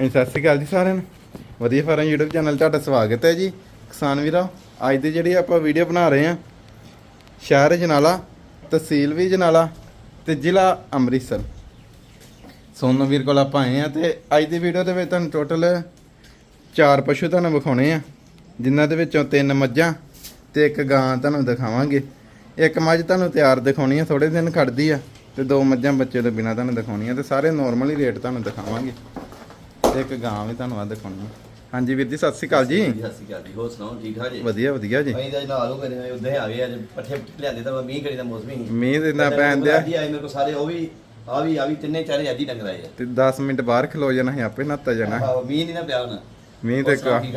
ਹਾਂਜੀ, ਸਤਿ ਸ਼੍ਰੀ ਅਕਾਲ ਜੀ ਸਾਰਿਆਂ ਨੂੰ। ਵਧੀਆ ਫਾਰਮ YouTube ਚੈਨਲ ਤੁਹਾਡਾ ਸਵਾਗਤ ਹੈ ਜੀ। ਕਿਸਾਨ ਵੀਰਾ ਅੱਜ ਦੀ ਜਿਹੜੀ ਆਪਾਂ ਵੀਡੀਓ ਬਣਾ ਰਹੇ ਹਾਂ ਸ਼ਹਿਰ ਜਨਾਲਾ ਤਹਿਸੀਲ ਵੀ ਜਨਾਲਾ ਤੇ ਜ਼ਿਲ੍ਹਾ ਅੰਮ੍ਰਿਤਸਰ। ਸੋਨੂ ਵੀਰ ਕੋਲ ਆਪਾਂ ਆਏ ਆ ਤੇ ਅੱਜ ਦੀ ਵੀਡੀਓ ਦੇ ਵਿੱਚ ਤੁਹਾਨੂੰ ਟੋਟਲ ਚਾਰ ਪਸ਼ੂ ਤੁਹਾਨੂੰ ਵਿਖਾਉਣੇ ਆ ਜਿਨ੍ਹਾਂ ਦੇ ਵਿੱਚੋਂ ਤਿੰਨ ਮੱਝਾਂ ਤੇ ਇੱਕ ਗਾਂ ਤੁਹਾਨੂੰ ਦਿਖਾਵਾਂਗੇ। ਇੱਕ ਮੱਝ ਤੁਹਾਨੂੰ ਤਿਆਰ ਦਿਖਾਉਣੀ ਆ ਥੋੜੇ ਦਿਨ ਖੜਦੀ ਆ ਤੇ ਦੋ ਮੱਝਾਂ ਬੱਚੇ ਤੋਂ ਬਿਨਾ ਤੁਹਾਨੂੰ ਦਿਖਾਉਣੀਆਂ ਤੇ ਸਾਰੇ ਨਾਰਮਲ ਹੀ ਰੇਟ ਤੁਹਾਨੂੰ ਦਿਖਾਵਾਂਗੇ। ਤੇ ਇੱਕ ਗਾਂ ਵੀ ਤੁਹਾਨੂੰ ਆ ਦਿਖਾਉਣੀ ਹਾਂਜੀ ਵੀਰ ਜੀ ਸਤਿ ਸ਼੍ਰੀ ਅਕਾਲ ਜੀ। ਸਤਿ ਸ਼੍ਰੀ ਅਕਾਲ ਜੀ ਹੋਰ ਸੁਣਾਓ ਠੀਕ ਠਾਕ ਜੀ? ਵਧੀਆ ਵਧੀਆ ਜੀ। ਅਸੀਂ ਤਾਂ ਨਾਲ ਹੋ ਗਏ ਉਦਾਂ ਹੀ ਆ ਗਏ ਅੱਜ ਪੱਠੇ ਲਿਆਂਦੇ ਤਾਂ ਮੀਂਹ ਕਰੀ ਦਾ ਮੌਸਮ ਹੀ ਮੀਂਹ ਦੇ ਨਾਲ ਪੈਣ ਦਿਆ। ਜੀ ਆਏ ਮੇਰੇ ਕੋ ਸਾਰੇ ਉਹ ਵੀ ਆ ਵੀ ਆ ਵੀ ਤਿੰਨੇ ਚਾਰੇ ਅੱਜ ਹੀ ਡੰਗਰ ਆਏ ਤੇ 10 ਮਿੰਟ ਬਾਹਰ ਖਲੋ ਜਾਣਾ ਸੀ ਆਪੇ ਨੱਤਾ ਜਾਣਾ। ਮੀਂਹ ਨਹੀਂ ਨਾ ਪਿਆ ਹੁਣ। ਮੀਂਹ ਤੇ ਠੀਕ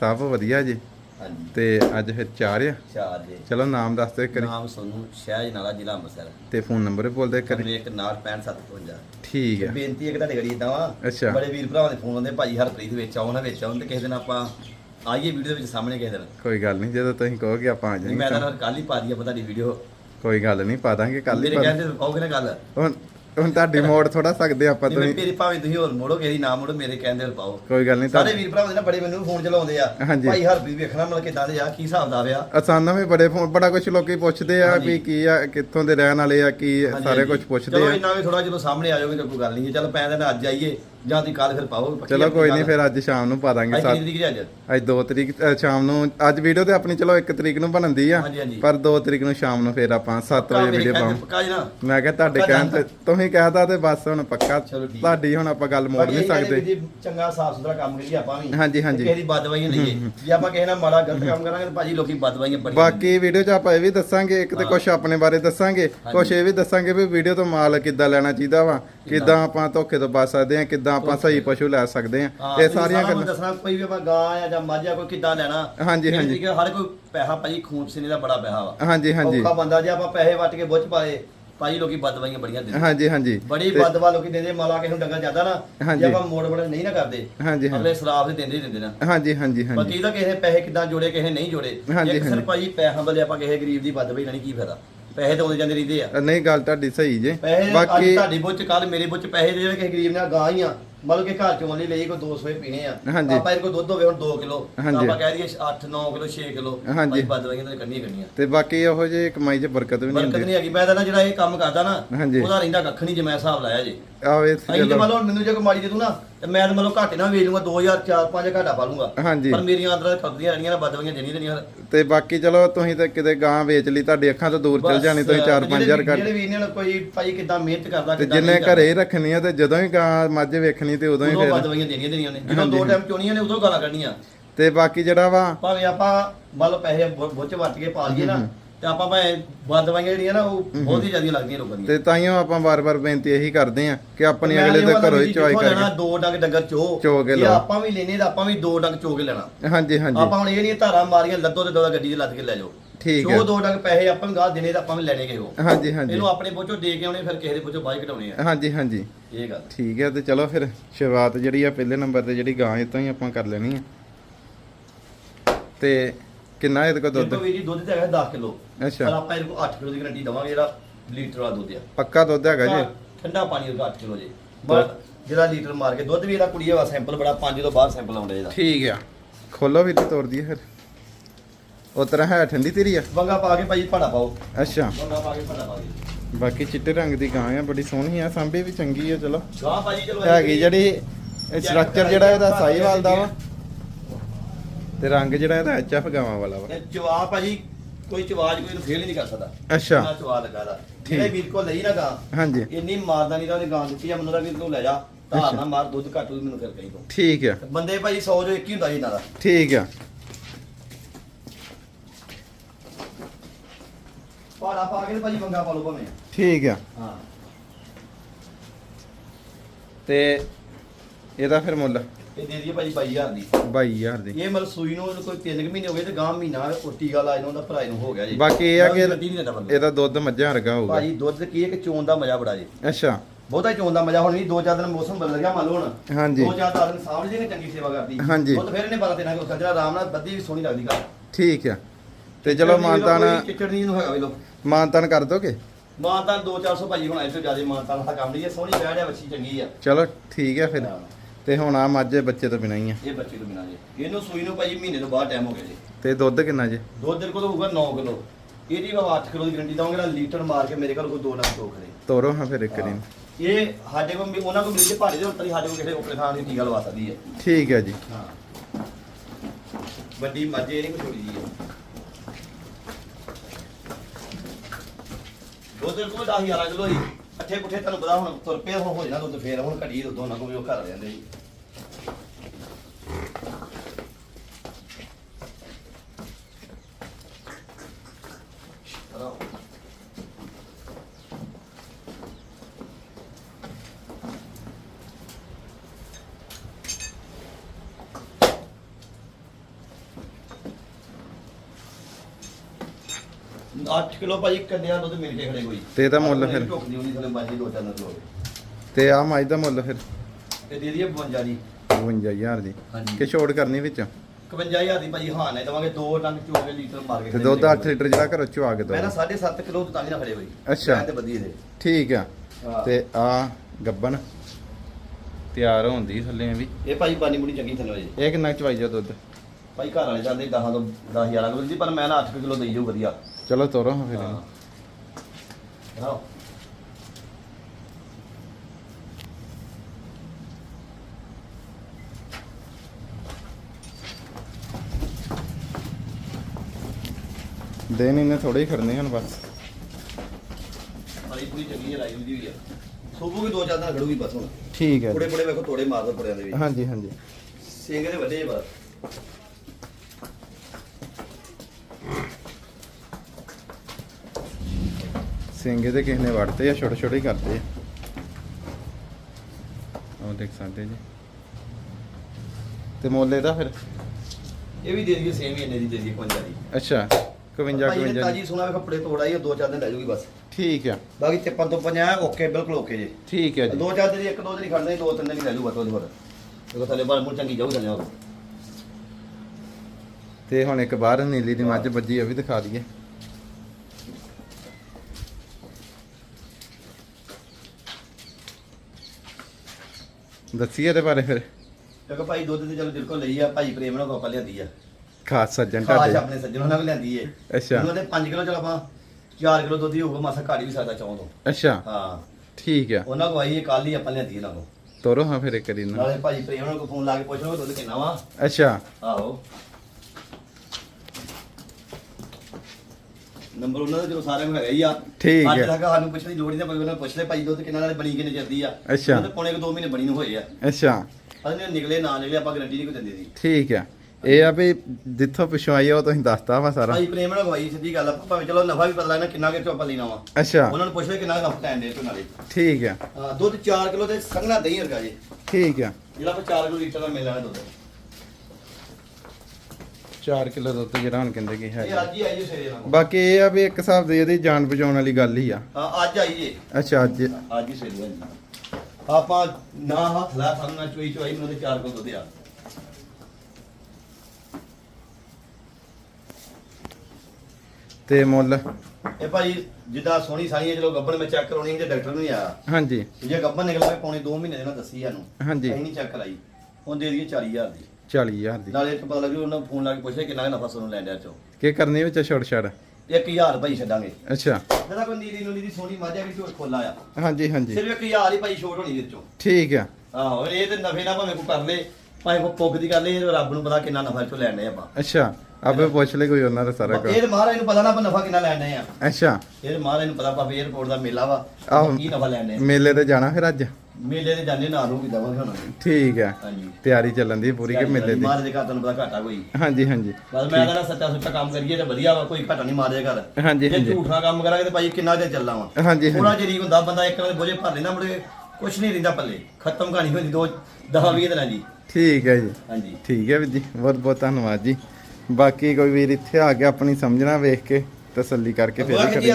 ਸਭ ਵਧੀਆ ਜੀ। ਹਾਂਜੀ। ਤੇ ਅੱਜ ਫਿਰ ਚਾਰ ਆ? ਚਾਰ ਜੀ। ਚਲੋ ਨਾਮ ਦੱਸ ਦੇ ਕਰੀ ਨਾਮ ਸੋਨੂੰ ਸ਼ਹਿਜ ਨਾਲਾ ਜ਼ਿਲ੍ਹਾ ਅੰਮ੍ਰਿਤਸਰ। ਤੇ ਫੋਨ ਨੰਬਰ ਵੀ ਬੋਲ ਦੇ ਕਰੀ ਕਰੀ ਇੱਕ ਨਾਲ 6555 ਠੀਕ ਆ। ਬੇਨਤੀ ਹੈ ਕਿ ਤੁਹਾਡੇ ਗੜੀ ਇਦਾਂ ਵਾ ਅੱਛਾ। ਬੜੇ ਵੀਰ ਭਰਾਵਾਂ ਦੇ ਫੋਨ ਆਉਂਦੇ ਭਾਈ ਹਰਪ੍ਰੀਤ ਵਿੱਚ ਆਉਣ ਵਿੱਚ ਆਉਣ ਤੇ ਕਿਸੇ ਦਿਨ ਆਪਾਂ ਆਈਏ ਵੀਡੀਓ ਦੇ ਵਿੱਚ ਸਾਹਮਣੇ ਕਿਸੇ ਦਿਨ। ਕੋਈ ਗੱਲ ਨਹੀਂ ਜਦੋਂ ਤੁਸੀਂ ਕਹੋਗੇ ਆਪਾਂ ਆ ਨਹੀਂ, ਮੈਂ ਜਾਵਾਂਗੇ ਤਾਂ ਕੱਲ ਹੀ ਪਾ ਦਈ ਆਪਾਂ ਤੁਹਾਡੀ ਵੀਡੀਓ। ਕੋਈ ਗੱਲ ਨਹੀਂ ਪਾ ਦਾਂਗੇ ਕੱਲ ਹੀ ਮੇਰੇ ਕਹਿੰਦੇ ਪਾਓਗੇ ਨਾ ਗੱਲ ਹੁਣ ਹੁਣ ਤੁਹਾਡੀ ਮੋੜ ਥੋੜਾ ਸਕਦੇ ਆਪਾਂ ਤੁਸੀਂ ਮੇਰੇ ਭਾਵੇਂ ਤੁਸੀਂ ਹੋਰ ਮੋੜੋ ਕਿਸੇ ਦੀ ਨਾ ਮੋੜੋ ਮੇਰੇ ਕਹਿੰਦੇ ਹੋਰ ਪਾਓ ਕੋਈ ਗੱਲ ਨਹੀਂ ਸਾਰੇ ਵੀਰ ਭਰਾਵਾਂ ਦੇ ਨਾ ਬੜੇ ਮੈਨੂੰ ਫੋਨ ਚਲਾਉਂਦੇ ਆ। ਭਾਈ ਹਰਪ੍ਰੀਤ ਵੇਖਣਾ ਮਤਲਬ ਕਿਦਾਂ ਦੇ ਆ ਕੀ ਹਿਸਾਬ ਦਾ ਆ ਅਸਾਨਾ ਵੀ ਬੜੇ ਫੋਨ ਬੜਾ ਕੁਝ ਲੋਕੀ ਪੁੱਛਦੇ ਆ। ਵੀ ਕੀ ਆ ਕਿੱਥੋਂ ਦੇ ਰਹਿਣ ਵਾਲੇ ਆ ਕੀ ਸਾਰੇ। ਕੁਝ ਪੁੱਛਦੇ ਚਲੋ ਆ ਇੰਨਾ ਵੀ ਥੋੜਾ ਜਦੋਂ ਸਾਹਮਣੇ ਆ ਜਾਓਗੇ ਤਾਂ ਕੋਈ ਗੱਲ ਨਹੀਂ ਚਲੋ ਪੈਂ ਦਿਨ ਅੱਜ ਆਈਏ ਜਾਂ ਤੁਸੀਂ ਕੱਲ ਫਿਰ ਪਾਓ? ਪੱਕੀ ਚਲੋ ਕੋਈ ਨਹੀਂ। ਫਿਰ ਅੱਜ ਸ਼ਾਮ ਨੂੰ ਪਾ ਦਾਂਗੇ ਅੱਜ ਸੱਤ। ਕਿੰਨੀ ਤਰੀਕ ਹੈ ਅੱਜ? ਅੱਜ 2 ਤਰੀਕ ਅ, ਸ਼ਾਮ ਨੂੰ ਅੱਜ ਵੀਡੀਓ ਤੇ ਆਪਣੀ ਚਲੋ 1 ਤਰੀਕ ਨੂੰ ਬਣਦੀ ਆ ਹਾਂਜੀ, ਹਾਂਜੀ। ਪਰ 2 ਤਰੀਕ ਨੂੰ ਸ਼ਾਮ ਨੂੰ ਫਿਰ ਆਪਾਂ 7 ਵਜੇ ਵੀਡੀਓ ਪੱਕਾ ਜੀ ਨਾ? ਮੈਂ ਕਿਹਾ ਤੁਹਾਡੇ ਪੱਕਾ ਕਹਿਣ ਤੇ ਤੁਸੀਂ ਕਹਿਤਾ ਤੇ ਬਸ ਹੁਣ ਪੱਕਾ। ਚਲੋ ਠੀਕ। ਤੁਹਾਡੀ ਹੁਣ ਆਪਾਂ ਗੱਲ ਮੋੜ ਨਹੀਂ ਸਕਦੇ। ਜੀ ਚੰਗਾ ਸਾਫ਼ ਸੁਥਰਾ ਕੰਮ ਕਰੀਏ ਆਪਾਂ ਵੀ। ਹਾਂਜੀ, ਹਾਂਜੀ। ਕਿਸੇ ਦੀ ਬਦਵਾਈਆਂ ਲਈਏ। ਜੇ ਆਪਾਂ ਕਿਸੇ ਨਾਲ ਮਾੜਾ ਗਲਤ ਕੰਮ ਕਰਾਂਗੇ ਤਾਂ ਭਾਜੀ ਲੋਕੀ ਬਦਵਾਈਆਂ ਬੜੀ ਬਾਕੀ ਵੀਡੀਓ 'ਚ ਆਪਾਂ ਇਹ ਵੀ ਦੱਸਾਂਗੇ ਇੱਕ ਤੇ। ਕੁਝ ਆਪਣੇ ਬਾਰੇ ਦੱਸਾਂਗੇ ਕੁਝ ਇਹ ਵੀ ਦੱਸਾਂਗੇ ਵੀ ਵੀਡੀਓ ਤੋਂ ਮਾਲ ਕਿੱਦਾਂ ਲੈਣਾ ਚਾਹੀਦਾ ਵਾ। ਕਿੱਦਾਂ? ਆਪਾਂ ਧੋਖੇ ਤੋਂ ਬਚ ਸਕਦੇ ਆ ਕਿੱਦਾਂ ਆਪਾਂ ਸਹੀ ਪਸ਼ੂ ਲੈ ਸਕਦੇ ਆ ਹਾਂ, ਇਹ ਸਾਰੀਆਂ ਗੱਲਾਂ ਦੱਸਣਾ ਕੋਈ ਵੀ ਆਪਾਂ ਗਾਂ ਆ ਜਾਂ ਮੱਝ ਆ ਕੋਈ ਕਿੱਦਾਂ ਲੈਣਾ ਹਾਂਜੀ, ਹਾਂਜੀ। ਹਰ ਕੋਈ ਪੈਸਾ ਭਾਜੀ ਖੂਨ ਪਸੀਨੇ ਦਾ ਬੜਾ ਪੈਸਾ ਵਾ। ਹਾਂਜੀ ਹਾਂਜੀ। ਔਖਾ ਬੰਦਾ ਜੇ ਆਪਾਂ ਪੈਸੇ ਵੱਟ ਕੇ ਬੁੱਝ ਪਾਏ ਭਾਜੀ ਲੋਕੀ ਬਦਵਾਈਆਂ ਬੜੀਆਂ ਦਿੰਦੇ। ਹਾਂਜੀ ਹਾਂਜੀ। ਬੜੀ ਬਦਵਾ ਲੋਕੀ ਦਿੰਦੇ ਮਾਲਾ ਕਿਸੇ ਨੂੰ ਡੰਗਾ ਜਾਂਦਾ ਨਾ। ਜੇ ਆਪਾਂ ਮੋੜ ਬੜੇ ਨਹੀਂ ਨਾ ਕਰਦੇ ਹਾਂਜੀ ਹਾਂਜੀ। ਅਗਲੇ ਸਰਾਫ ਦੇ ਦਿੰਦੇ ਹੀ ਦਿੰਦੇ ਨਾ। ਹਾਂਜੀ ਹਾਂਜੀ ਹਾਂਜੀ। ਬਾਕੀ ਇਹਦਾ ਕਿਸੇ ਪੈਸੇ ਕਿੱਦਾਂ ਜੋੜੇ ਕਿਸੇ ਨਹੀਂ ਜੋੜੇ। ਇੱਕ ਸਿਰ। ਭਾਜੀ ਪੈਸਾ ਬਲੇ ਆਪਾਂ ਕਿਸੇ ਗਰੀਬ ਦੀ ਬਦਵਾਈ ਲੈਣੀ ਕੀ ਫਾਇਦਾ? ਪੈਸੇ ਤਾਂ ਆਉਂਦੇ ਜਾਂਦੇ ਰਹਿੰਦੇ ਆ। ਨਹੀਂ ਗੱਲ ਤੁਹਾਡੀ ਸਹੀ ਜੇ। ਪੈਸੇ ਬਾਕੀ ਤੁਹਾਡੀ ਬੁੱਚ ਕੱਲ ਮੇਰੇ ਬੁੱਚ ਪੈਸੇ ਜਿਹੜੇ ਕਿਸੇ ਗਰੀਬ ਨੇ ਗਾਂ ਹੀ ਆ। ਮਤਲਬ ਕਿ ਘਰ ਚੋਂ ਲਈ ਲਈ ਕੋਈ 200 ਪੀਣੇ ਆ ਹਾਂਜੀ। ਆਪਾਂ ਇਹ ਕੋਈ ਦੁੱਧ ਹੋਵੇ ਹੁਣ 2 ਕਿਲੋ ਹਾਂਜੀ। ਆਪਾਂ ਕਹਿ ਦਈਏ 8 9 ਕਿਲੋ 6 ਕਿਲੋ ਹਾਂਜੀ। ਬਦਵਾਈਆਂ ਤਾਂ ਕਰਨੀਆਂ ਕਰਨੀਆਂ ਤੇ ਬਾਕੀ ਇਹੋ ਜਿਹੇ ਕਮਾਈ 'ਚ ਬਰਕਤ ਵੀ ਨਹੀਂ ਬਰਕਤ ਹੁੰਦੀ ਨਹੀਂ ਹੈਗੀ ਮੈਂ ਤਾਂ ਨਾ ਜਿਹੜਾ ਇਹ ਕੰਮ ਕਰਦਾ ਨਾ ਹਾਂਜੀ। ਉਹਦਾ ਰਹਿੰਦਾ ਕੱਖ ਨਹੀਂ ਜੇ ਮੈਂ ਹਿਸਾਬ ਲਾਇਆ ਜੇ ਆਵੇ ਅਸੀਂ ਤੇ ਚਲੋ ਮੰਨ ਲਓ ਮੈਨੂੰ ਜੇ ਕੋਈ ਮਾੜੀ ਦੇ ਦੂੰ ਨਾ ਤੇ ਮੈਂ ਤਾਂ ਮੰਨ ਲਓ ਘਾਟੇ ਨਾਲ ਵੇਚ ਲੂੰਗਾ 2000 4 5 ਘਾਟਾ ਪਾ ਲੂੰਗਾ ਹਾਂਜੀ। ਪਰ ਮੇਰੀਆਂ ਅੰਦਰਾਂ ਖੱਬਦੀਆਂ ਰਹਿਣੀਆਂ ਨਾ ਬਦਵਾਈਆਂ ਦੇਣੀਆਂ ਦੇਣੀਆਂ ਤੇ ਬਾਕੀ ਚਲੋ ਤੁਸੀਂ ਤਾਂ ਕਿਤੇ ਗਾਂ ਵੇਚ ਲਈ ਤੁਹਾਡੀ ਅੱਖਾਂ ਤੋਂ ਦੂਰ ਚਲ ਜਾਣੀ ਤੁਸੀਂ 4-5000 ਕਰ ਜਿਹੜੇ ਵੀਰ ਨੇ ਕੋਈ ਭਾਈ ਕਿਦਾਂ ਮਿਹਨਤ ਕਰਦਾ ਤੇ ਕਿੱਦਾਂ ਜਿੰਨੇ ਨਹੀਂ ਕਰਦਾ। ਘਰੇ ਰੱਖਣੀ ਆ ਤੇ ਜਦੋਂ ਹੀ ਗਾਂ ਮੱਝ ਵੇਖਣੀ ਤੇ ਉਦੋਂ ਹੀ ਉਦੋਂ ਫਿਰ। ਬਦਵਾਈਆਂ ਦੇਣੀਆਂ ਦੇਣੀਆਂ ਨੇ ਜਦੋਂ ਦੋ ਟਾਈਮ ਚੋਣੀਆਂ ਨੇ ਉਦੋਂ ਗਾਲਾਂ ਕੱਢਣੀਆਂ। ਤੇ ਬਾਕੀ ਜਿਹੜਾ ਵਾ ਭਾਵੇਂ ਆਪਾਂ ਮੰਨ ਲਓ ਪੈਸੇ ਬੁੱਚ ਵੱਟ ਕੇ ਪਾ ਲਈਏ ਨਾ ਤੇ ਆਪਾਂ ਭਾਵੇਂ ਬਦਵਾਈਆਂ ਜਿਹੜੀਆਂ ਨਾ ਉਹ ਬਹੁਤ ਹੀ ਜ਼ਿਆਦਾ ਲੱਗਦੀਆਂ ਲੋਕਾਂ ਦੀਆਂ। ਤੇ ਤਾਈਓ ਆਪਾਂ ਵਾਰ-ਵਾਰ ਬੇਨਤੀ ਇਹੀ ਕਰਦੇ ਆ ਕਿ ਆਪਣੀ ਅਗਲੇ ਦੇ ਘਰੋਂ ਹੀ ਚੁਆਈ ਲੈਣਾ ਕਰਕੇ ਦੋ ਡੰਗ ਡੰਗਰ ਚੋ। ਚੋ ਕੇ ਲਓ। ਆਪਾਂ ਵੀ ਲੈਨੇ ਤਾਂ ਆਪਾਂ ਵੀ ਦੋ ਡੰਗ ਚੋ ਕੇ ਲੈਣਾ। ਹਾਂਜੀ ਹਾਂਜੀ। ਆਪਾਂ ਹੁਣ ਇਹ ਨਹੀਂ ਧਾਰਾਂ ਮਾਰੀਆਂ ਲੱਦੋ ਤੇ ਦੋ ਗੱਡੀ 'ਚ ਲੱਦ ਕੇ ਲੈ ਜਾਓ। ਠੀਕ ਹੈ। ਜੋ ਦੋ ਡੰਗ ਪੈਸੇ ਆਪਾਂ ਨੂੰ ਗਾਹ ਦੇਣੇ ਤਾਂ ਆਪਾਂ ਵੀ ਲੈਣੇ ਕਿਹੋ। ਹਾਂਜੀ ਹਾਂਜੀ। ਇਹਨੂੰ ਆਪਣੇ ਬੋਚੋ ਦੇ ਕੇ ਆਉਣੇ ਫਿਰ ਕਿਸੇ ਦੇ ਬੋਚੋ ਬਾਈ ਕਢਾਉਣੇ ਆ। ਹਾਂਜੀ ਹਾਂਜੀ। ਇਹ ਗੱਲ। ਠੀਕ ਹੈ ਤੇ ਚਲੋ ਫਿਰ ਸ਼ੁਰੂਆਤ ਜਿਹੜੀ ਆ ਪਹਿਲੇ ਨੰਬਰ ਤੇ ਜਿਹੜੀ ਗਾਂ ਇਹ ਤੋਂ ਹੀ ਆਪਾਂ ਕਰ ਲੈਣੀ ਆ। ਤੇ ਕਿੰਨਾ ਇਹਦੇ ਕੋਲ ਦੁੱਧ? ਵੀ ਜੀ ਦੁੱਧ ਤੇ ਹੈਗਾ 10 ਕਿਲੋ। ਪਰ ਅੱਛਾ ਆਪਾਂ ਇਹਨੂੰ 8 ਕਿਲੋ ਦੀ ਗਰੰਟੀ ਦਵਾਂਗੇ ਜਿਹੜਾ ਲੀਟਰ ਵਾਲਾ ਦੁੱਧ ਆ। ਪੱਕਾ ਦੁੱਧ ਹੈਗਾ ਜੀ? ਠੰਡਾ ਪਾਣੀ ਉਹਦਾ 8 ਕਿਲੋ ਜੀ। ਬਸ ਜਿਹੜਾ ਲੀਟਰ ਮਾਰ ਕੇ ਦੁੱਧ ਵੀ ਇਹਦਾ ਕੁੜੀ ਵਾ ਸੈਂਪਲ ਬੜਾ 5 ਤੋਂ ਬਾਹਰ ਸੈਂਪਲ ਆਉਂਦੇ ਇਹਦਾ। ਠੀਕ ਆ। ਖੋਲੋ ਵੀ ਤੇ ਤੋੜ ਦਈਏ ਫਿਰ। ਉਹ ਤਰ੍ਹਾਂ ਹੈ ਠੰਡੀ ਤੇਰੀ ਆ? ਵੰਗਾ ਪਾ ਕੇ ਭਾਈ ਭਾੜਾ ਪਾਓ। ਅੱਛਾ। ਵੰਗਾ ਪਾ ਕੇ ਭਾੜਾ ਪਾ ਕੇ। ਬਾਕੀ ਚਿੱਟੇ ਰੰਗ ਦੀ ਗਾਂ ਆ ਬੜੀ ਸੋਹਣੀ ਆ ਸਾਂਭੀ ਵੀ ਚੰਗੀ ਆ ਚਲੋ। ਗਾਂ ਭਾਜੀ ਚਲੋ ਹੈਗੀ ਜਿਹੜੀ ਸਟਰਕਚਰ ਜਿਹੜਾ ਇਹਦਾ ਸਾਈਵਾਲ ਦਾ ਵਾ। ਤੇ ਰੰਗ ਜਿਹੜਾ ਇਹਦਾ ਐਚਐਫ ਗਾਵਾਂ ਵਾਲਾ ਵਾ। ਤੇ ਚਵਾ ਭਾਜੀ ਕੋਈ ਚਵਾਜ ਕੋਈ ਨੂੰ ਫੇਲ ਨਹੀਂ ਕਰ ਸਕਦਾ। ਅੱਛਾ। ਨਾ ਚਵਾ ਲਗਾ ਦਾ ਠੀਕ। ਜਿਹੜੇ ਵੀਰ ਕੋ ਲਈ ਨਾ ਗਾਂ। ਹਾਂਜੀ। ਇੰਨੀ ਮਾਰਦਾਨੀ ਦਾ ਉਹਨੇ ਗਾਂ ਦਿੱਤੀ ਆ ਮੈਨੂੰ ਦਾ ਵੀਰ ਤੋਂ ਲੈ ਜਾ। ਧਾਰ ਨਾ ਮਾਰ ਦੁੱਧ ਘੱਟ ਹੋਈ ਮੈਨੂੰ ਫਿਰ ਕਹੀ ਤੂੰ। ਠੀਕ ਆ। ਬੰਦੇ ਭਾਈ 100 ਜੋ ਇੱਕ ਹੀ ਹੁੰਦਾ ਜੀ ਇਹਨਾਂ ਦਾ। ਠੀਕ ਆ। ਭਾੜਾ ਪਾ ਕੇ ਤੇ ਭਾਜੀ ਵੰਗਾ ਪਾ ਲਓ ਭਾਵੇਂ। ਠੀਕ ਆ। ਹਾਂ। ਤੇ ਇਹਦਾ ਫਿਰ ਮੁੱਲ? ਇਹ ਦੇ ਦਈਏ ਭਾਜੀ 22000 ਦੀ। 22000 ਦੀ। ਇਹ ਮਤਲਬ ਸੂਈ ਨੂੰ ਕੋਈ 3 ਮਹੀਨੇ ਹੋ ਗਏ ਤੇ ਗਾਂ ਮਹੀਨਾ ਉੱਟੀ ਗੱਲ ਆ ਇਹਨਾਂ ਦਾ ਭਰਾ ਨੂੰ ਹੋ ਗਿਆ ਜੀ। ਬਾਕੀ ਇਹ ਆ ਕਿ। ਇਹਦਾ ਦੁੱਧ ਮੱਝਾਂ ਵਰਗਾ ਹੋਊਗਾ। ਭਾਜੀ ਦੁੱਧ ਕੀ ਹੈ ਕਿ ਚੋਣ ਦਾ ਮਜ਼ਾ ਬੜਾ ਜੀ। ਅੱਛਾ। ਬਹੁਤਾ ਚੋਣ ਦਾ ਮਜ਼ਾ ਹੁਣ ਨਹੀਂ ਦੋ ਚਾਰ ਦਿਨ ਮੌਸਮ ਬਦਲ ਗਿਆ ਮੰਨ ਲਓ ਹੁਣ। ਹਾਂਜੀ। ਦੋ ਚਾਰ ਦਿਨ ਸਾਂਭ ਜੀ ਨੇ ਚੰਗੀ ਸੇਵਾ ਕਰਦੀ। ਹਾਂਜੀ। ਫਿਰ ਇਹਨੇ ਪਤਾ ਤੇਨਾ ਕਿ ਸੱਜਣਾ ਆਰਾਮ ਨਾਲ ਬੱਦੀ ਵੀ ਸੋਹਣੀ ਲੱਗਦੀ ਘਰ ਠੀਕ ਆ। ਤੇ ਚਲੋ ਮਾਨਤਾਨ ਚਿਚੜਨੀ ਨੂੰ ਹੈਗਾ ਵੀ ਲੋ ਮਾਨਤਾਨ ਕਰ ਦੋਗੇ? ਮਾਨਤਾਨ 2-400 ਭਾਜੀ ਹੁਣ ਤੋਂ ਜ਼ਿਆਦਾ ਮਾਨਤਾਨ ਦਾ ਕੰਮ ਨਹੀਂ ਹੈ ਸੋਹਣੀ ਬੈੜ ਹੈ ਬੱਚੀ ਚੰਗੀ ਆ। ਚਲੋ ਠੀਕ ਆ ਫਿਰ। ਹਾਂ। ਤੇ ਹੁਣ ਆ ਮਾਝੇ ਬੱਚੇ ਤੋਂ ਬਿਨਾਂ ਹੀ ਆ। ਇਹ ਬੱਚੇ ਤੋਂ ਬਿਨਾਂ ਜੀ। ਇਹਨੂੰ ਸੂਈ ਨੂੰ ਭਾਜੀ ਮਹੀਨੇ ਤੋਂ ਬਾਅਦ ਟਾਈਮ ਹੋ ਗਿਆ ਜੀ। ਤੇ ਦੁੱਧ ਕਿੰਨਾ ਜੇ? ਦੁੱਧ ਦੇ ਕੋਲ ਹੋਊਗਾ 9 ਕਿਲੋ। ਇਹਦੀ ਮੈਂ 8 ਕਿਲੋ ਦੀ ਗਰੰਟੀ ਦਵਾਂਗਾ ਨਾ ਲੀਟਰ ਮਾਰ ਕੇ ਮੇਰੇ ਕੋਲ ਕੋਈ 2 ਲੱਖ ਦੋ ਖੜੇ ਤੋਰੋ ਹਾਂ ਫਿਰ ਇੱਕ ਦਿਨ। ਇਹ ਸਾਡੇ ਕੋਲ ਵੀ- ਉਹਨਾਂ ਕੋਲ ਮਿਲਦੇ ਭਾੜੇ ਦੇ ਉੱਤੇ ਸਾਡੇ ਕੋਲ ਕਿਸੇ ਉਪਰੇ ਥਾਂ ਦੀ ਟੀਕਾ ਲਵਾ ਸਕਦੀ ਹੈ। ਠੀਕ ਹੈ ਜੀ। ਹਾਂ। ਵੱਡੀ ਮੱਝੇ ਨਹੀਂ ਕੋਈ ਛੋਟੀ ਜੀ ਹੈ। ਦੁੱਧ ਕੋਲ 10 11 ਕਿਲੋ ਹੀ ਅੱਠੇ ਪੁੱਠੇ ਤੁਹਾਨੂੰ ਪਤਾ ਹੁਣ ਤੁਰ ਪਏ, ਹੁਣ ਹੋ ਜਾਣਾ ਦੁੱਧ ਫੇਰ। ਹੁਣ ਘੜੀ ਦੁੱਧ ਉਹਨਾਂ ਕੋਲ ਵੀ ਉਹ ਘਰ ਰਹਿੰਦੇ ਜੀ 8 ਕਿਲੋ ਭਾਜੀ ਕੰਨਿਆਂ ਦੁੱਧ ਮਿਲ ਕੇ ਖੜੇ ਕੋਈ। ਤੇ ਇਹਦਾ ਮੁੱਲ ਫਿਰ? ਤੇ ਆ ਮਾਈ ਦਾ ਮੁੱਲ ਫਿਰ? ਤੇ ਦੇ ਦਈਏ 52 ਦੀ 52000 ਦੀ ਹਾਂਜੀ। ਕਿ ਛੋੜ ਕਰਨੀ ਵਿੱਚ? 51000 ਦੀ ਭਾਜੀ ਹਾਂ ਲੈ ਦਵਾਂਗੇ ਦੋ ਡੰਗ ਚੋਗੇ ਲੀਟਰ ਮਾਰ ਕੇ ਤੇ ਦੁੱਧ 8 ਲੀਟਰ ਜਿਹੜਾ ਘਰੋਂ ਚਵਾ ਕੇ ਦੋ। ਮੈਂ ਨਾ 7.5 ਕਿਲੋ ਤਾਂ ਹੀ ਖੜੇ ਬਈ ਅੱਛਾ। ਤੇ ਵਧੀਆ ਦੇ ਠੀਕ ਆ। ਤੇ ਆ ਗੱਬਨ ਤਿਆਰ ਹੁੰਦੀ ਥੱਲੇ ਵੀ। ਇਹ ਭਾਜੀ ਬਾਨੀ ਬੁਣੀ ਚੰਗੀ ਥੱਲੇ ਜੀ ਇਹ ਕਿੰਨਾ ਚਵਾਈ ਜਾ ਦੁੱਧ? ਭਾਈ ਘਰ ਵਾਲੇ ਜਾਂਦੇ 10 ਤੋਂ 10 11 ਕਿਲੋ ਦੀ ਪਰ ਮੈਂ ਨਾ 8 ਕਿਲੋ ਦੇਈ ਜਾਊ ਵਧੀਆ। ਚਲੋ ਤੋਰੋ ਹਾਂ ਫਿਰ ਇਹਨੂੰ। ਹਾਂ। ਦਿਨ ਇਹਨੇ ਥੋੜੇ ਹੀ ਖੜਨੇ ਹਨ ਬਸ। ਪਾਣੀ ਪੂਰੀ ਚੰਗੀ ਹੈ ਲਾਈ ਹੁੰਦੀ ਹੋਈ ਆ। ਸੋਬੂ ਵੀ ਦੋ ਚਾਰ ਦਿਨ ਖੜੂਗੀ ਬਸ ਹੁਣ। ਠੀਕ ਹੈ ਕੁੜੇ ਜੀ। ਕੁੜੇ ਵੇਖੋ ਤੋੜੇ ਮਾਰਦੇ ਪੜਿਆਂ ਦੇ ਵੀ ਹਾਂਜੀ ਹਾਂਜੀ। ਸਿੰਘ ਦੇ ਵੱਡੇ ਬਸ। ਸਿੰਗੇ ਤੇ ਕਿਸੇ ਨੇ ਵੜਤੇ ਆ ਛੋਟੇ ਛੋਟੇ ਹੀ ਕਰਦੇ ਆ। ਉਹ ਦੇਖ ਸਕਦੇ ਜੀ। ਤੇ ਮੁੱਲ ਇਹਦਾ ਫਿਰ? ਇਹ ਵੀ ਦੇ ਦਈਏ ਸੇਮ ਹੀ ਇੰਨੇ ਦੀ ਦੇ ਦਈਏ 51 ਦੀ। ਅੱਛਾ 51 ਭਾਈ ਇਹਨੇ 51 ਤਾਜੀ ਵੇ ਕੱਪੜੇ ਤੋੜਾ ਹੀ ਦੋ ਚਾਰ ਦਿਨ ਲੈ ਜੂਗੀ ਬਸ। ਠੀਕ ਆ। ਬਾਕੀ ਚੱਪਨ ਤੋਂ ਪੰਜਾ ਓਕੇ ਬਿਲਕੁਲ ਓਕੇ ਜੀ। ਠੀਕ ਹੈ ਜੀ। ਦੋ ਚਾਰ ਦਿਨ ਇੱਕ ਦੋ ਦਿਨ ਹੀ ਦੋ ਤਿੰਨ ਦਿਨ ਹੀ ਲੈ ਜੂ ਬਸ ਉਹਦੇ ਹੋਰ ਦੇਖੋ ਥੱਲੇ ਬਾਲ ਮੁਰ ਚੰਗੀ ਜਾਊ ਥੱਲੇ ਹੋਰ ਤੇ ਹੁਣ ਇੱਕ ਬਾਹਰ ਨੀਲੀ ਦੀ ਮੱਝ ਵੱਜੀ ਉਹ ਵੀ ਦਿਖਾ ਦਈਏ। ਦੱਸੀਏ ਤੇ ਬਾਰੇ ਫਿਰ। ਕਿਉਂਕਿ ਭਾਈ ਦੁੱਧ ਤੇ ਚਲੋ ਕੋ ਲਈ ਆ ਭਾਈ ਪ੍ਰੇਮ ਨਾਲ ਕੋਪਾ ਲਿਆਂਦੀ ਆ। ਖਾਸ ਸੱਜਣ ਖਾਸ ਤੁਹਾਡੇ ਆਪਣੇ ਸੱਜਣੋਂ ਨਾਲ ਵੀ ਲਿਆਂਦੀ ਏ। ਅੱਛਾ। ਉਹਨਾਂ ਦੇ 5 ਕਿਲੋ ਚਲ ਆਪਾਂ 4 ਕਿਲੋ ਦੁੱਧ ਹੀ ਹੋਊਗਾ ਮਾਸਾ ਘਾੜੀ ਵੀ ਸਕਦਾ ਚਾਹੋਂ ਤੋਂ। ਅੱਛਾ। ਹਾਂ। ਠੀਕ ਆ। ਉਹਨਾਂ ਕੋ ਆਈ ਇਹ ਕੱਲ ਹੀ ਆਪਾਂ ਲਿਆਂਦੀ ਇਹਨਾਂ ਕੋ ਤੋਰੋ ਹਾਂ ਫਿਰ ਇੱਕ ਦਿਨ ਨਾਲੇ ਭਾਈ ਪ੍ਰੇਮ ਨਾਲ ਕੋ ਫੋਨ ਲਾ ਕੇ ਪੁੱਛ ਲਓ ਦੁੱਧ ਕਿੰਨਾ ਵਾ। ਅੱਛਾ। ਆਹੋ। ਨੰਬਰ ਉਹਨਾਂ ਦਾ ਜੋ ਸਾਰਿਆਂ ਨੂੰ ਹੈਗਾ ਹੀ ਆ। ਠੀਕ ਅੱਜ ਹੈ। ਤੱਕ ਸਾਨੂੰ ਪੁੱਛਣ ਦੀ ਲੋੜ ਨਹੀਂ ਤਾਂ ਉਹਨਾਂ ਪੁੱਛ ਲੈ ਭਾਈ ਦੁੱਧ ਕਿੰਨਾ ਨਾਲੇ ਬਣੀ ਕਿੰਨੇ ਚਿਰਦੀ ਆ। ਅੱਛਾ। ਉਹ ਤਾਂ ਪੌਣੇ ਕੁ ਦੋ ਮਹੀਨੇ ਬਣੀ ਨੂੰ ਹੋਏ ਆ। ਅੱਛਾ। ਅਜੇ ਨਿਕਲੇ ਨਾ ਨਿਕਲੇ ਆਪਾਂ ਗਰੰਟੀ ਨਹੀਂ ਕੋਈ ਦਿੰਦੇ ਦੀ। ਠੀਕ ਆ। ਇਹ ਆ ਵੀ ਜਿੱਥੋਂ ਪਿਛੋਂ ਆਈ ਆ ਉਹ ਤੁਸੀਂ ਦੱਸਤਾ ਵਾ ਸਾਰਾ। ਭਾਈ ਪ੍ਰੇਮ ਨਾਲ ਗਵਾਈ ਸਿੱਧੀ ਗੱਲ ਆ। ਭਾਵੇਂ ਚਲੋ ਨਫਾ ਵੀ ਪਤਾ ਲੱਗਣਾ ਕਿੰਨਾ ਕਿ ਚੋਪਾ ਲੈਣਾ ਵਾ। ਅੱਛਾ। ਉਹਨਾਂ ਨੂੰ ਪੁੱਛ ਲੈ ਕਿੰਨਾ ਨਫਾ ਟੈਨ ਦੇ ਤੋਂ ਨਾਲੇ ਠੀਕ ਆ। ਹਾਂ ਦੁੱਧ 4 ਕਿਲੋ ਤੇ ਸੰਘਣਾ ਦਹੀਂ ਵਰਗਾ ਜੀ। ਠੀਕ ਆ। ਜਿਹੜਾ ਆਪਾਂ 4 ਕਿਲੋ ਲੀਟਰ ਦਾ ਮਿਲ ਜਾਣਾ ਦੁੱਧ। 4 ਕਿਲੋ ਦੁੱਧ ਜਿਹੜਾ ਹੁਣ ਕਹਿੰਦੇ ਕੀ ਹੈ ਇਹ ਅੱਜ ਹੀ ਆਈ ਜੀ ਸਵੇਰੇ ਨਾਲ। ਬਾਕੀ ਇਹ ਆ ਵੀ ਇੱਕ ਹਿਸਾਬ ਦੇ ਇਹਦੀ ਜਾਨ ਬਚਾਉਣ ਵਾਲੀ ਗੱਲ ਹੀ ਆ। ਹਾਂ ਅੱਜ ਆਈ ਜੀ ਅੱਛਾ ਅੱਜ। ਅੱਜ ਹੀ ਸਵੇਰੇ ਆਈ ਆਪਾਂ ਨਾ ਹੱਥ ਲਾ ਸਾਨੂੰ ਨਾ ਚੋਈ ਚੋਈ ਮੈਨੂੰ ਤੇ 4 ਕਿਲੋ ਦੁੱਧ ਆ। ਤੇ ਮੁੱਲ? ਇਹ ਭਾਈ ਜਿੱਦਾਂ ਸੋਹਣੀ ਹੈ ਚਲੋ ਗੱਬਣ ਮੈਂ ਚੈੱਕ ਕਰਾਉਣੀ ਸੀ ਤੇ ਡਾਕਟਰ ਨੂੰ ਨਹੀਂ ਆਇਆ ਹਾਂਜੀ। ਜੇ ਗੱਬਣ ਨਿਕਲ ਪਏ ਪੌਣੇ 2 ਮਹੀਨੇ ਦੇ ਨਾਲ ਦੱਸੀ ਸਾਨੂੰ। ਹਾਂਜੀ। ਅਸੀਂ ਨਹੀਂ ਚੈੱਕ ਕਰਾਈ। ਹੁਣ ਦੇ ਦਈਏ 40000 ਦੀ। 40000 ਦੀ। ਨਾਲੇ ਇੱਕ ਪਤਾ ਲੱਗੂ ਉਹਨਾਂ ਫੋਨ ਲਾ ਕੇ ਪੁੱਛਿਆ ਕਿੰਨਾ ਕੁ ਨਫਾ ਸਾਨੂੰ ਲੈਣ ਡਿਆ ਚੋ ਕੀ ਕਰਨੀ ਵਿੱਚ ਛੋੜ ਛੜ 1000 ਭਾਈ ਛੱਡਾਂਗੇ। ਅੱਛਾ। ਜਿਹਦਾ ਕੋਈ ਨੀਲੀ ਨੂਲੀ ਦੀ ਸੋਹਣੀ ਮਾਝਾ ਵੀ ਝੋਟ ਖੋਲਾ ਆ। ਹਾਂਜੀ ਹਾਂਜੀ। ਸਿਰਫ 1000 ਹੀ ਭਾਈ ਛੋਟ ਹੋਣੀ ਇਹਦੇ ਚੋਂ ਠੀਕ ਆ। ਆਹੋ ਇਹ ਤੇ ਨਫੇ ਨਾ ਭਾਵੇਂ ਕੋ ਕਰ ਲੇ ਭਾਵੇਂ ਕੋ ਪੁੱਗ ਦੀ ਕਰ ਲੇ ਇਹ ਰੱਬ ਨੂੰ ਪਤਾ ਕਿੰਨਾ ਨਫਾ ਚੋਂ ਲੈਣੇ ਆਪਾਂ। ਅੱਛਾ ਆਪੇ ਪੁੱਛ ਲੈ ਕੋਈ ਉਹਨਾਂ ਦਾ ਸਾਰਾ ਇਹ ਕੰਮ ਤੇ ਮਹਾਰਾਜ ਨੂੰ ਪਤਾ ਨਾ ਆਪਾਂ ਨਫਾ ਕਿੰਨਾ ਲੈਣੇ ਆ। ਅੱਛਾ। ਇਹ ਤੇ ਮਹਾਰਾਜ ਨੂੰ ਪਤਾ ਆਪਾਂ 에어ਪੋਰਟ ਦਾ ਮੇਲਾ ਵਾ ਆਹੋ। ਕੀ ਨਫਾ ਲੈਣੇ ਆ। ਮੇਲੇ ਤੇ ਜਾਣਾ ਫਿਰ ਅੱਜ? ਮੇਲੇ ਦੇ ਜਾਂਦੇ ਨਾਲ ਨੂੰ ਵੀ ਦਵਾਂਗੇ ਹੁਣ ਠੀਕ ਆ ਹਾਂਜੀ। ਤਿਆਰੀ ਚੱਲਣ ਦੀ ਪੂਰੀ ਕਿ ਮੇਲੇ ਦੀ। ਮਹਾਰਾਜ ਦੇ ਘਰ ਤੁਹਾਨੂੰ ਪਤਾ ਘਾਟਾ ਕੋਈ। ਹਾਂਜੀ ਹਾਂਜੀ। ਬਸ ਮੈਂ ਕਹਿੰਦਾ ਸੱਚਾ ਸੁੱਚਾ ਕੰਮ ਕਰੀਏ ਤੇ ਵਧੀਆ ਵਾ ਕੋਈ ਘਾਟਾ ਨਹੀਂ ਮਾਰੇ ਘਰ। ਹਾਂਜੀ ਜੇ ਝੂਠਾ ਕੰਮ ਕਰਾਂਗੇ ਤੇ ਭਾਈ ਕਿੰਨਾ ਚਿਰ ਚੱਲਣਾ ਵਾ। ਹਾਂਜੀ ਥੋੜਾ ਜਿਹਾ ਹੁੰਦਾ ਬੰਦਾ ਇੱਕ ਵਾਰ ਬੋਝੇ ਭਰ ਲੈਂਦਾ ਮੁੜੇ ਕੁਛ ਨਹੀਂ ਰਹਿੰਦਾ ਪੱਲੇ। ਖਤਮ ਕਹਾਣੀ ਹੁੰਦੀ ਦੋ 10 20 ਦਿਨਾਂ ਜੀ ਠੀਕ ਹੈ ਜੀ। ਹਾਂਜੀ। ਠੀਕ ਹੈ ਵੀਰ ਜੀ ਬਹੁਤ ਬਹੁਤ ਧੰਨਵਾਦ ਜੀ। ਬਾਕੀ ਕੋਈ ਵੀਰ ਇੱਥੇ ਆ ਕੇ ਆਪਣੀ ਸਮਝਣਾ ਵੇਖ ਕੇ ਤਸੱਲੀ ਕਰਕੇ ਫੇਰ ਕਰੇ